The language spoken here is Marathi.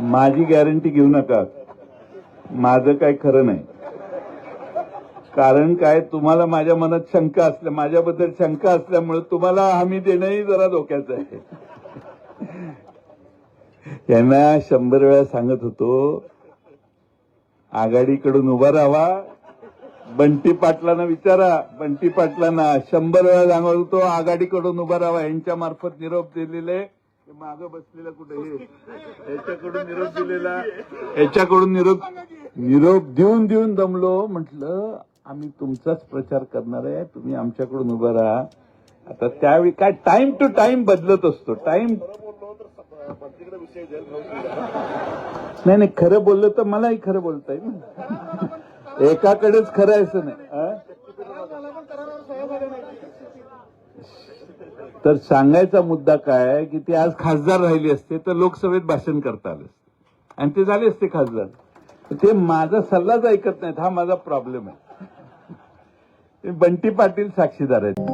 माझी गॅरंटी घेऊ नका. माझं काय खरं नाही. कारण काय तुम्हाला माझ्या मनात शंका असल्या माझ्याबद्दल शंका असल्यामुळे तुम्हाला हमी देणंही जरा धोक्याचं आहे. यांना शंभर वेळा सांगत होतो आघाडीकडून उभा राहावा बंटी पाटलांना विचारा. बंटी पाटलांना शंभर वेळा सांगत होतो आघाडीकडून उभा राहावा यांच्या मार्फत निरोप दिलेले. माग बसलेला कुठे? हे. याच्याकडून निरोप दिलेला याच्याकडून निरोप निरोप देऊन देऊन दमलो. म्हटलं आम्ही तुमचाच प्रचार करणार आहे. तुम्ही आमच्याकडून उभं राहा. आता त्यावेळी काय टाइम टू टाइम बदलत असतो. टाइम नाही नाही खरं बोललं तर मलाही खरं बोलता येईल ना. एकाकडेच खरं आहे असं नाही? तर सांगायचा मुद्दा काय की ते आज खासदार राहिले असते तर लोकसभेत भाषण करता आलं असतं. आणि ते झाले असते खासदार. तर ते माझा सल्लाच ऐकत नाहीत हा माझा प्रॉब्लेम आहे. ते बंटी पाटील साक्षीदार आहेत.